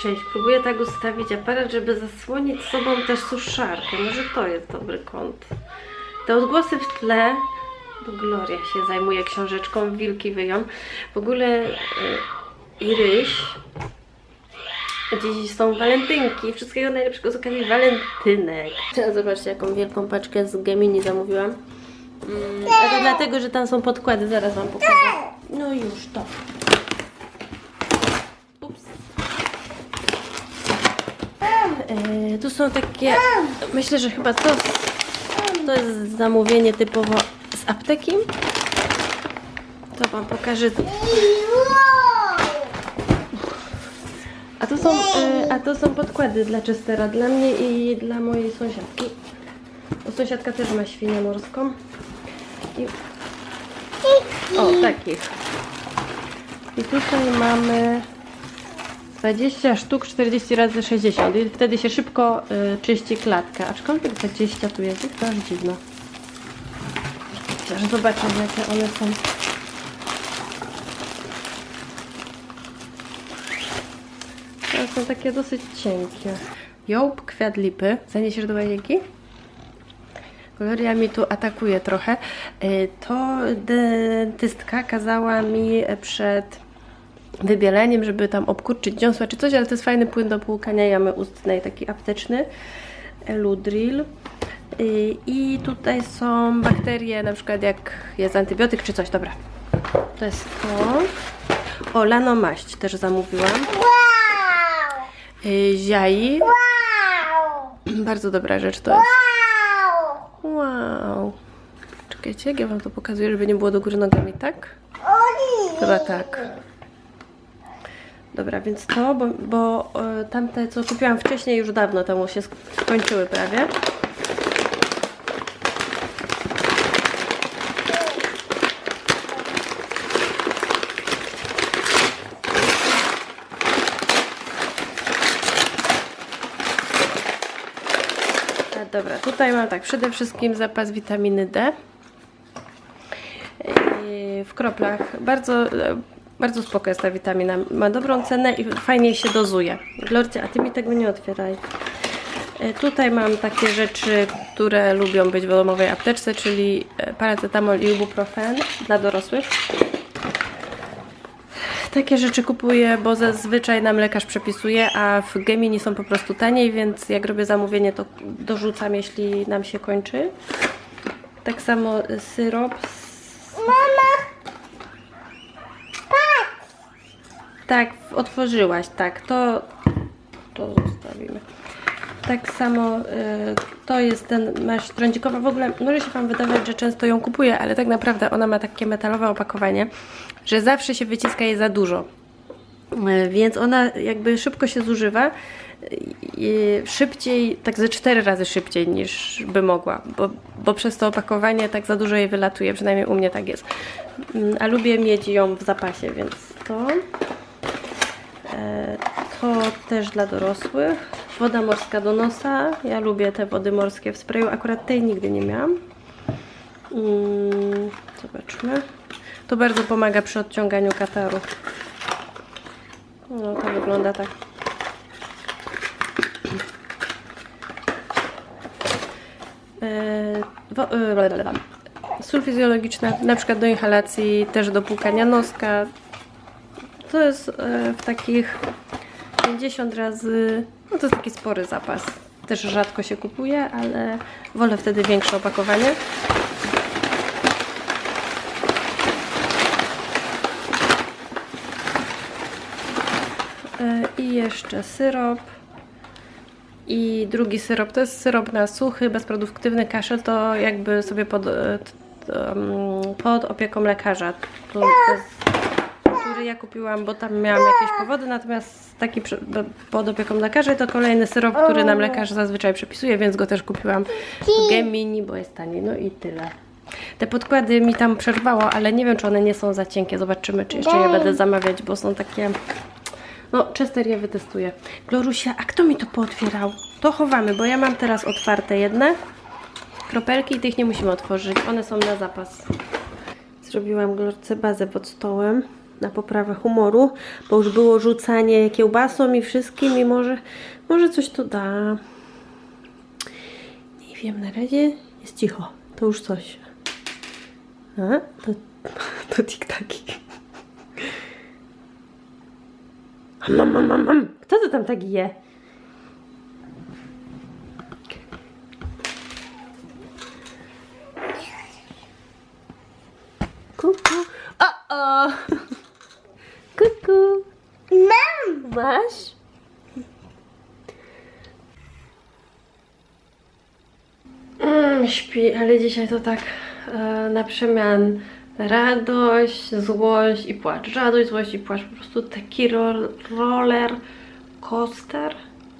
Cześć, próbuję tak ustawić aparat, żeby zasłonić sobą też suszarkę. Może to jest dobry kąt. Te odgłosy w tle, bo Gloria się zajmuje książeczką, wilki wyją. W ogóle y, Iryś, dziś są walentynki. Wszystkiego najlepszego z okazji walentynek. Teraz zobaczcie, jaką wielką paczkę z Gemini zamówiłam. Mm, a to dlatego, że tam są podkłady, zaraz Wam pokażę. No już, to. Ups. E, tu są takie, myślę, że chyba to, to jest zamówienie typowo z apteki. To Wam pokażę. A to są, e, a to są podkłady dla Chestera, dla mnie i dla mojej sąsiadki. Bo sąsiadka też ma świnię morską. I... O, takich. I tutaj mamy 20 sztuk 40 razy 60 i wtedy się szybko y, czyści klatka. Aczkolwiek 20 tu jest, to aż dziwne. Chociaż zobaczę jakie one są. One są takie dosyć cienkie. Jołb, kwiat lipy. Zaniesiesz do łazienki? Gloria mi tu atakuje trochę. Y, To dentystka kazała mi przed wybieleniem, żeby tam obkurczyć dziąsła czy coś, ale to jest fajny płyn do płukania jamy ustnej, taki apteczny. Ludril. I tutaj są bakterie, na przykład jak jest antybiotyk czy coś. Dobra, to jest to. O, lanomaść też zamówiłam. Y, Ziai. Bardzo dobra rzecz to jest. Wow. Czekajcie, jak ja Wam to pokazuję, żeby nie było do góry nogami, tak? Chyba tak. Dobra, więc to, bo, bo e, tamte, co kupiłam wcześniej, już dawno temu się sk- skończyły prawie. A, dobra, tutaj mam tak, przede wszystkim zapas witaminy D Yy, w kroplach. Bardzo, e, bardzo spoko jest ta witamina. Ma dobrą cenę i fajnie się dozuje. Glorcia, a ty mi tego nie otwieraj. E, Tutaj mam takie rzeczy, które lubią być w domowej apteczce, czyli e, paracetamol i ibuprofen dla dorosłych. Takie rzeczy kupuję, bo zazwyczaj nam lekarz przepisuje, a w Gemini są po prostu taniej, więc jak robię zamówienie, to dorzucam, jeśli nam się kończy. Tak samo syrop. Tak, otworzyłaś, tak, to, to zostawimy. Tak samo y, to jest ten maść trądzikowa. W ogóle może się Wam wydawać, że często ją kupuję, ale tak naprawdę ona ma takie metalowe opakowanie, że zawsze się wyciska jej za dużo. Y, Więc ona jakby szybko się zużywa. y, Szybciej, tak ze cztery razy szybciej niż by mogła, bo, bo przez to opakowanie tak za dużo jej wylatuje, przynajmniej u mnie tak jest. Mm, A lubię mieć ją w zapasie, więc to. E, To też dla dorosłych. Woda morska do nosa. Ja lubię te wody morskie w sprayu. Akurat tej nigdy nie miałam. Mm, Zobaczmy. To bardzo pomaga przy odciąganiu kataru. No, to wygląda tak. E, e. Sól fizjologiczna, na przykład do inhalacji, też do płukania noska. To jest e, w takich 50 razy, no to jest taki spory zapas. Też rzadko się kupuje, ale wolę wtedy większe opakowanie. E, I jeszcze syrop. I drugi syrop to jest syrop na suchy, bezproduktywny kaszel, to jakby sobie pod, e, em, pod opieką lekarza. To, to jest, ja kupiłam, bo tam miałam jakieś powody, natomiast taki pod opieką lekarza to kolejny syrop, który nam lekarz zazwyczaj przepisuje, więc go też kupiłam w Gemini, bo jest taniej. No i tyle. Te podkłady mi tam przerwało, ale nie wiem, czy one nie są za cienkie. Zobaczymy, czy jeszcze je będę zamawiać, bo są takie no, Chester je wytestuje. Glorusia, a kto mi to pootwierał? To chowamy, bo ja mam teraz otwarte jedne kropelki i tych nie musimy otworzyć. One są na zapas. Zrobiłam Glorce bazę pod stołem. Na poprawę humoru, bo już było rzucanie kiełbasą i wszystkim i może, może coś to da. Nie wiem, na razie jest cicho. To już coś. A, to, to tiktaki. Mam, mam, mam, mam. Kto to tam tak je? Kuku. O, o. Kuku. Mam! Masz? Śpi, ale dzisiaj to tak e, na przemian radość, złość i płacz. Radość, złość i płacz. Po prostu taki ro roller coaster.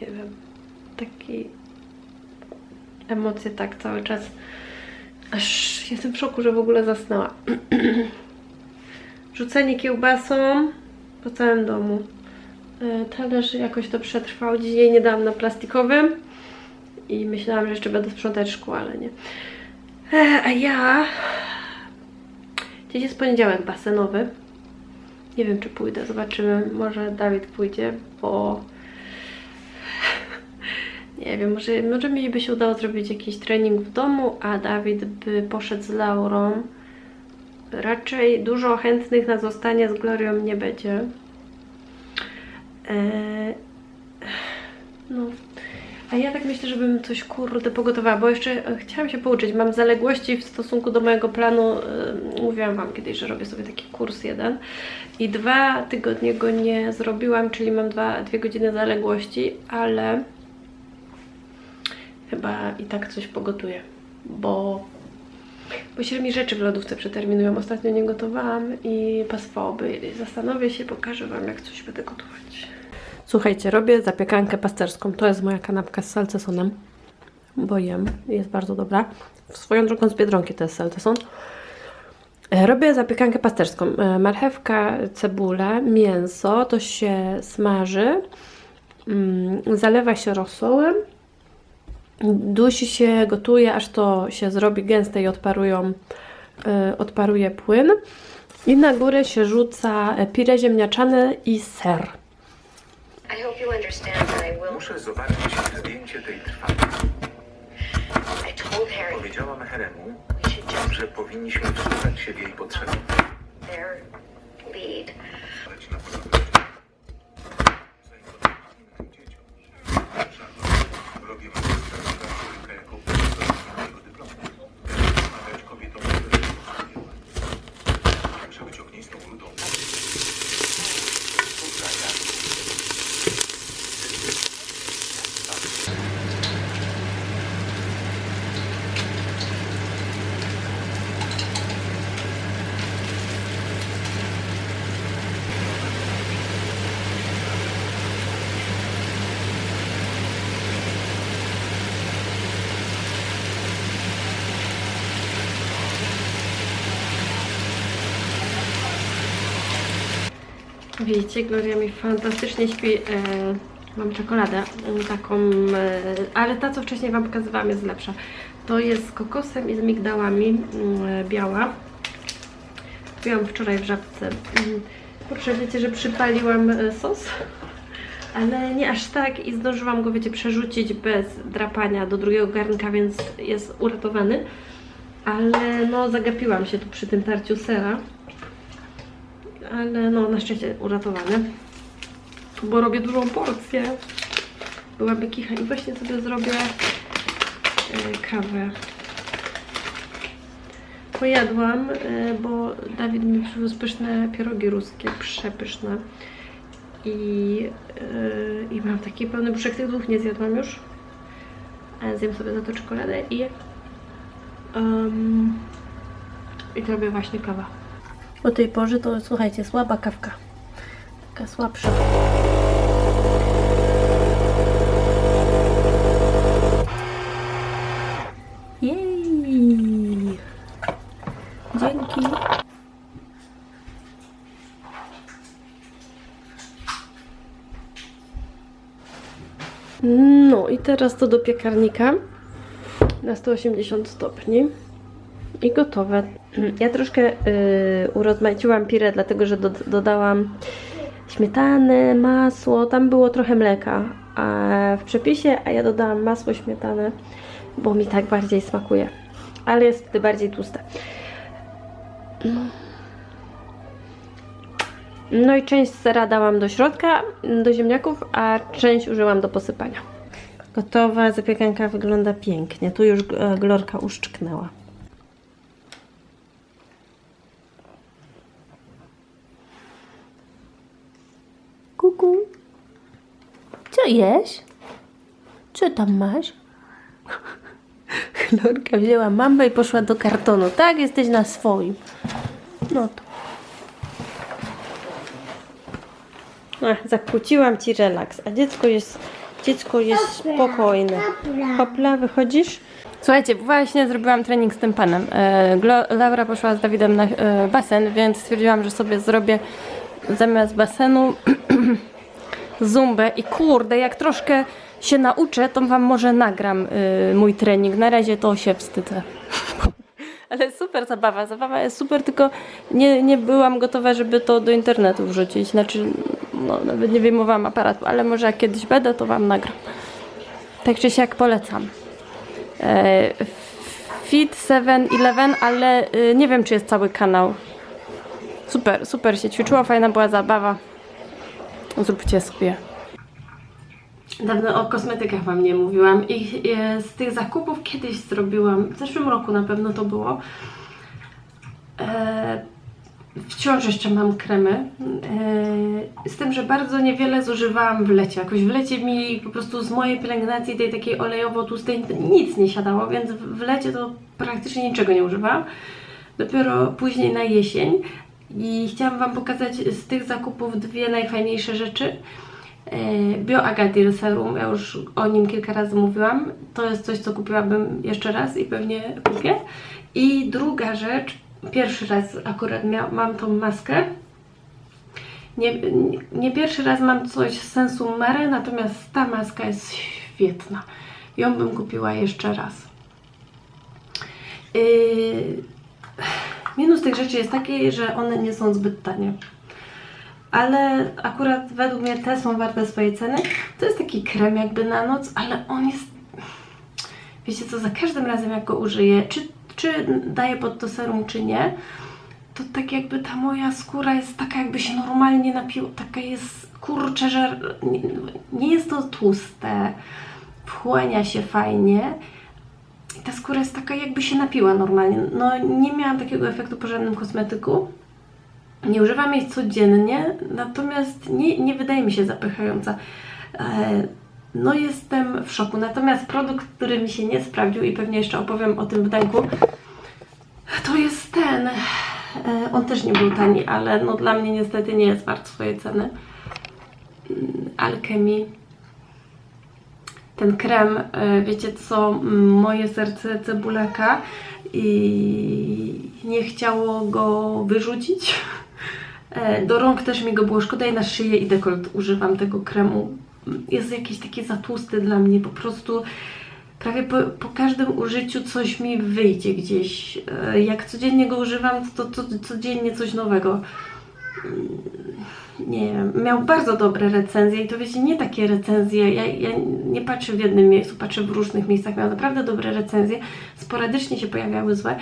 Nie wiem. Taki emocje tak cały czas. Aż jestem w szoku, że w ogóle zasnęła. Rzucenie kiełbasą po całym domu. E, Talerz jakoś to przetrwał. Dzisiaj nie dałam na plastikowym i myślałam, że jeszcze będę sprzątać szkło, ale nie. E, A ja... Dziś jest poniedziałek basenowy. Nie wiem, czy pójdę, zobaczymy. Może Dawid pójdzie, bo... Nie wiem, może, może mi by się udało zrobić jakiś trening w domu, a Dawid by poszedł z Laurą. Raczej dużo chętnych na zostanie z Glorią nie będzie. Eee, no. A ja tak myślę, żebym coś kurde pogotowała, bo jeszcze e, chciałam się pouczyć. Mam zaległości w stosunku do mojego planu. e, Mówiłam Wam kiedyś, że robię sobie taki kurs jeden i dwa tygodnie go nie zrobiłam, czyli mam dwa, dwie godziny zaległości, ale chyba i tak coś pogotuję, bo bo się mi rzeczy w lodówce przeterminują. Ostatnio nie gotowałam i pasowałoby. Zastanowię się, pokażę Wam, jak coś będę gotować. Słuchajcie, robię zapiekankę pasterską. To jest moja kanapka z salcesonem, bo jem. Jest bardzo dobra. Swoją drogą z Biedronki to jest salceson. E, Robię zapiekankę pasterską. E, Marchewka, cebulę, mięso, to się smaży, mm, zalewa się rosołem, dusi się, gotuje, aż to się zrobi gęste i odparują, y, odparuje płyn. I na górę się rzuca e, pire ziemniaczane i ser. Muszę zobaczyć zdjęcie tej trwali. Powiedziałam Heremu, że powinniśmy wsłuchać się w jej potrzeby. Widzicie, Gloria mi fantastycznie śpi. E, mam czekoladę e, taką, e, ale ta, co wcześniej Wam pokazywałam, jest lepsza. To jest z kokosem i z migdałami, mm, e, biała. Kupiłam wczoraj w żabce. Mm, Kurczę, wiecie, że przypaliłam e, sos, ale nie aż tak i zdążyłam go, wiecie, przerzucić bez drapania do drugiego garnka, więc jest uratowany. Ale no, zagapiłam się tu przy tym tarciu sera ale no na szczęście uratowany, bo robię dużą porcję. Byłaby kicha i właśnie sobie zrobię e, kawę. Pojadłam, e, bo Dawid mi przywiózł pyszne pierogi ruskie, przepyszne. I, e, I mam taki pełny brzuszek, tych dwóch nie zjadłam już. Zjem sobie za to czekoladę i um, i robię właśnie kawę. O tej porze to słuchajcie, słaba kawka. Taka słabsza. Jej! Dzięki. No i teraz to do piekarnika na 180 stopni. I gotowe. Ja troszkę yy, urozmaiciłam pirę, dlatego że do, dodałam śmietanę, masło, tam było trochę mleka a w przepisie, a ja dodałam masło, śmietanę, bo mi tak bardziej smakuje. Ale jest wtedy bardziej tłuste. No i część sera dałam do środka, do ziemniaków, a część użyłam do posypania. Gotowa zapiekanka wygląda pięknie. Tu już e, glorka uszczknęła. Co jesz? Co tam masz? Glorka wzięła mamę i poszła do kartonu. Tak, jesteś na swoim. No to. Ach, zakłóciłam ci relaks, a dziecko jest, dziecko jest spokojne. Hopla, wychodzisz? Słuchajcie, właśnie zrobiłam trening z tym panem. E, Laura poszła z Dawidem na e, basen, więc stwierdziłam, że sobie zrobię zamiast basenu zumbę i kurde, jak troszkę się nauczę, to wam może nagram y, mój trening. Na razie to się wstydzę. Ale super zabawa, zabawa jest super, tylko nie, nie byłam gotowa, żeby to do internetu wrzucić. Znaczy, no, nawet nie wyjmowałam aparatu, ale może jak kiedyś będę, to wam nagram. Tak czy siak polecam. E, Fit 7-Eleven, ale y, nie wiem, czy jest cały kanał. Super, super się ćwiczyło, fajna była zabawa. Zróbcie sobie. Dawno o kosmetykach Wam nie mówiłam i z tych zakupów kiedyś zrobiłam, w zeszłym roku na pewno to było. E, wciąż jeszcze mam kremy. E, z tym, że bardzo niewiele zużywałam w lecie. Jakoś w lecie mi po prostu z mojej pielęgnacji, tej takiej olejowo-tłustej, nic nie siadało, więc w lecie to praktycznie niczego nie używałam. Dopiero później na jesień. I chciałam Wam pokazać z tych zakupów dwie najfajniejsze rzeczy. E, BioAgadir Serum, ja już o nim kilka razy mówiłam. To jest coś, co kupiłabym jeszcze raz i pewnie kupię. I druga rzecz, pierwszy raz akurat mam tą maskę. Nie, nie pierwszy raz mam coś z sensu Mare, natomiast ta maska jest świetna. Ją bym kupiła jeszcze raz. Yy, minus tych rzeczy jest taki, że one nie są zbyt tanie. Ale akurat według mnie te są warte swojej ceny. To jest taki krem jakby na noc, ale on jest, wiecie co, za każdym razem jak go użyję, czy, czy daję pod to serum, czy nie, to tak jakby ta moja skóra jest taka jakby się normalnie napiła, taka jest, kurczę, że nie, nie jest to tłuste, wchłania się fajnie, i ta skóra jest taka jakby się napiła normalnie. No nie miałam takiego efektu po żadnym kosmetyku. Nie używam jej codziennie, natomiast nie, nie wydaje mi się zapychająca. E, No jestem w szoku. Natomiast produkt, który mi się nie sprawdził i pewnie jeszcze opowiem o tym w denku, to jest ten. E, On też nie był tani, ale no dla mnie niestety nie jest wart swojej ceny. Mm, Alchemy. Ten krem, e, wiecie co, m, moje serce cebulaka i nie chciało go wyrzucić. E, Do rąk też mi go było szkoda i na szyję i dekolt używam tego kremu. Jest jakiś taki za tłusty dla mnie, po prostu prawie po, po każdym użyciu coś mi wyjdzie gdzieś. E, Jak codziennie go używam, to, to, to codziennie coś nowego. Mm, Nie wiem, miał bardzo dobre recenzje i to wiecie, nie takie recenzje, ja, ja nie patrzę w jednym miejscu, patrzę w różnych miejscach, miał naprawdę dobre recenzje, sporadycznie się pojawiały złe.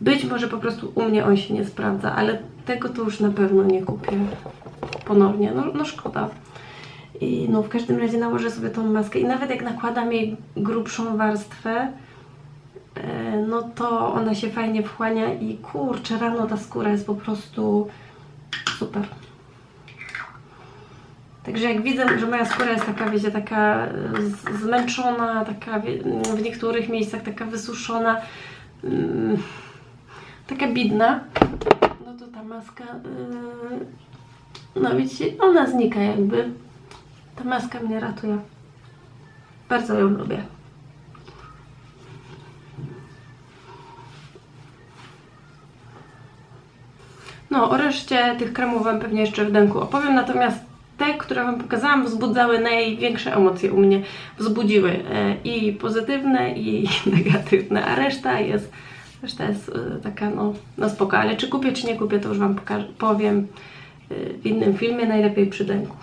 Być może po prostu u mnie on się nie sprawdza, ale tego to już na pewno nie kupię ponownie, no, no szkoda. I no w każdym razie nałożę sobie tą maskę i nawet jak nakładam jej grubszą warstwę, e, no to ona się fajnie wchłania i kurczę, rano ta skóra jest po prostu super. Także jak widzę, że moja skóra jest taka, wiecie, taka zmęczona, taka w niektórych miejscach taka wysuszona, mm, taka bidna, no to ta maska, yy, no widzicie, ona znika jakby. Ta maska mnie ratuje. Bardzo ją lubię. No, o reszcie tych kremów Wam pewnie jeszcze w denku opowiem, natomiast te, które Wam pokazałam, wzbudzały największe emocje u mnie. Wzbudziły e, i pozytywne, i negatywne, a reszta jest Reszta jest y, taka no, no spoko, ale czy kupię, czy nie kupię, to już Wam powiem y, w innym filmie, najlepiej przy denku.